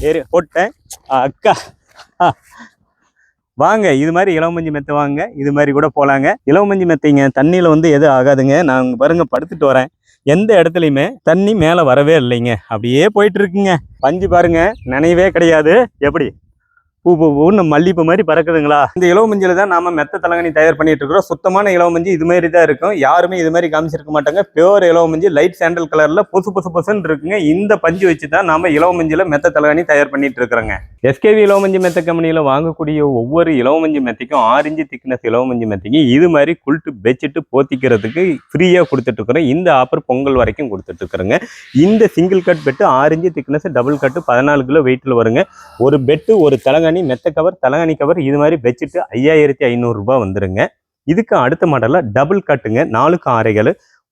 ஏறி போட்டேன். அக்கா. ஆ. வாங்க இது மாதிரி இளவமஞ்சி மெத்தை வாங்க இது மாதிரி கூட போகலாங்க இளவமஞ்சி மெத்தைங்க தண்ணியில் வந்து எதுவும் ஆகாதுங்க. நான் பாருங்க படுத்துட்டு வரேன். எந்த இடத்துலையுமே தண்ணி மேலே வரவே இல்லைங்க. அப்படியே போயிட்டு இருக்குங்க. பஞ்சு பாருங்க நினைவே கிடையாது. எப்படி? பூ பூ பூன்னு மல்லிப்பூ மாதிரி பறக்குதுங்களா? இந்த இளவமஞ்சில தான் நாம மெத்த தலங்கணி தயார் பண்ணிட்டு இருக்கிறோம். சுத்தமான மஞ்சள் இது மாதிரி தான் இருக்கும். யாருமே இது மாதிரி காமிச்சிருக்க மாட்டாங்க. பியோர் மஞ்சு லைட் சாண்டல் கலர்ல பொசு பொசு பொசுன்னு இருக்குங்க. இந்த பஞ்சு வச்சு தான் நாம இளவமஞ்சில மெத்த தலகணி தயார் பண்ணிட்டு இருக்கிறோங்க. எஸ்கேவி மஞ்சு மெத்த கம்பெனியில் வாங்கக்கூடிய ஒவ்வொரு இளவமஞ்சி மெத்தைக்கும் ஆறு இன்ச்சு திக்னஸ் மஞ்சு மெத்தைக்கு இது மாதிரி குளிட்டு பெட்ஷீட்டு போத்திக்கிறதுக்கு ஃப்ரீயாக கொடுத்துட்டு இருக்கிறோம். இந்த ஆஃபர் பொங்கல் வரைக்கும் கொடுத்துட்டு இருக்கிறோங்க. இந்த சிங்கிள் கட் பெட்டு ஆறு இன்ச்சு திக்னஸ் டபுள் கட்டு பதினாலு கிலோ வெயிட்டில் வருங்க. ஒரு பெட்டு ஒரு தலகாணி மெத்த கவர் தலகாணி கவர் இது மாதிரி பெட்ஷீட்டு ஐயாயிரத்தி ஐநூறுரூபா வந்துருங்க. இதுக்கு அடுத்த மாடலில் டபுள் கட்டுங்க நாலுக்கு ஆறைகள்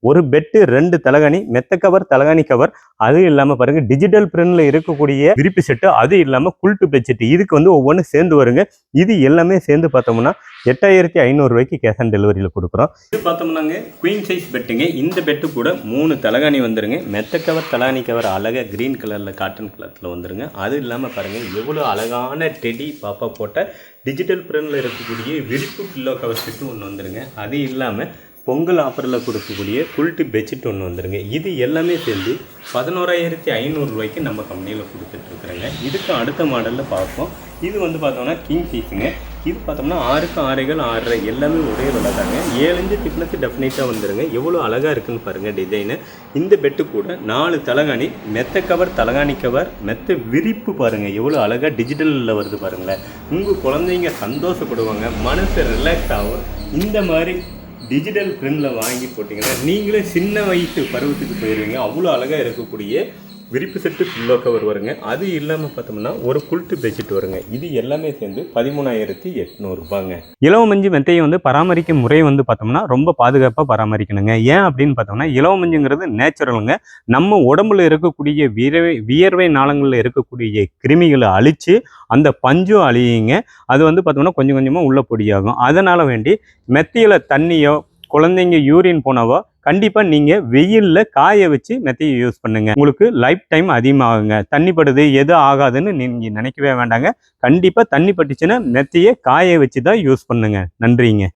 ஒரு பெட்டு ரெண்டு தலகாணி மெத்த கவர் தலகாணி கவர் அது இல்லாமல் பாருங்க டிஜிட்டல் பிரிண்ட்ல இருக்கக்கூடிய விரிப்பு செட்டு அது இல்லாமல் குல்ட்டு பெட்ஷீட் இதுக்கு வந்து ஒவ்வொன்றும் சேர்ந்து வருங்க. இது எல்லாமே சேர்ந்து பார்த்தோம்னா எட்டாயிரத்தி ஐநூறுரூவாய்க்கு கேஷ் ஆன் டெலிவரியில் கொடுக்குறோம். இது பார்த்தோம்னாங்க குயின் சைஸ் பெட்டுங்க இந்த பெட்டு கூட மூணு தலகாணி வந்துருங்க. மெத்த கவர் தலகாணி கவர் அழகாக க்ரீன் கலரில் காட்டன் கலரில் வந்துருங்க. அது இல்லாமல் பாருங்கள் எவ்வளோ அழகான டெடி பாப்பா போட்ட டிஜிட்டல் பிரிண்டில் இருக்கக்கூடிய விரிப்பு பில்லோ கவர் செட்டு ஒன்று வந்துருங்க. அது இல்லாமல் பொங்கல் ஆஃபரில் கொடுக்கக்கூடிய குல்ட்டு பெட்ஷீட் ஒன்று வந்துருங்க. இது எல்லாமே சேர்ந்து பதினோராயிரத்தி ஐநூறுரூவாய்க்கு நம்ம கம்பெனியில் கொடுத்துட்ருக்குறேங்க இதுக்கு அடுத்த மாடலில் பார்ப்போம். இது வந்து பார்த்தோம்னா கிங் ஃபீஸுங்க இது பார்த்தோம்னா ஆறுக்கு ஆறைகள் ஆறரை எல்லாமே ஒரே விலை தாங்க. ஏழஞ்சு இன்ச்சு திக்னஸ் வந்துடுங்க எவ்வளோ அழகாக இருக்குன்னு பாருங்கள் டிசைனு இந்த பெட்டு கூட நாலு தலகாணி மெத்த கவர் தலகாணி கவர் மெத்த விரிப்பு பாருங்கள் எவ்வளோ அழகாக டிஜிட்டலில் வருது பாருங்களேன். உங்கள் குழந்தைங்க சந்தோஷப்படுவாங்க. மனசு ரிலாக்ஸ் ஆகும். இந்த மாதிரி டிஜிட்டல் பிரிண்டில் வாங்கி போட்டிங்கன்னா நீங்களே சின்ன வயசு பருவத்துக்கு போயிடுவீங்க அவ்வளோ அழகாக இருக்கக்கூடிய விரிப்பு செட்டு பில்லோ கவர் வருங்க. அது இல்லாமல் பார்த்தோம்னா ஒரு குல்ட்டு பெட்ஷீட் வருங்க. இது எல்லாமே சேர்ந்து பதிமூணாயிரத்தி எட்நூறுபாங்க. இலவமஞ்சி மெத்தையை வந்து பராமரிக்கும் முறை வந்து பார்த்தோம்னா ரொம்ப பாதுகாப்பாக பராமரிக்கணுங்க. ஏன் அப்படின்னு பார்த்தோம்னா இலவமஞ்சுங்கிறது நேச்சுரலுங்க நம்ம உடம்புல இருக்கக்கூடிய வியர்வை வியர்வை நாளங்களில் இருக்கக்கூடிய கிருமிகளை அழித்து அந்த பஞ்சும் அழியுங்க. அது வந்து பார்த்தோம்னா கொஞ்சம் கொஞ்சமாக உள்ள பொடியாகும். அதனால் வேண்டி மெத்தையில் தண்ணியோ குழந்தைங்க யூரின் போனவோ கண்டிப்பாக நீங்கள் வெயிலில் காய வச்சு மெத்தையை யூஸ் பண்ணுங்க. உங்களுக்கு லைஃப் டைம் அதிகமாகுங்க. தண்ணி படுது எது ஆகாதுன்னு நீங்கள் நினைக்கவே வேண்டாங்க. கண்டிப்பாக தண்ணி பட்டுச்சுன்னா மெத்தையை காய வச்சு தான் யூஸ் பண்ணுங்க. நன்றிங்க.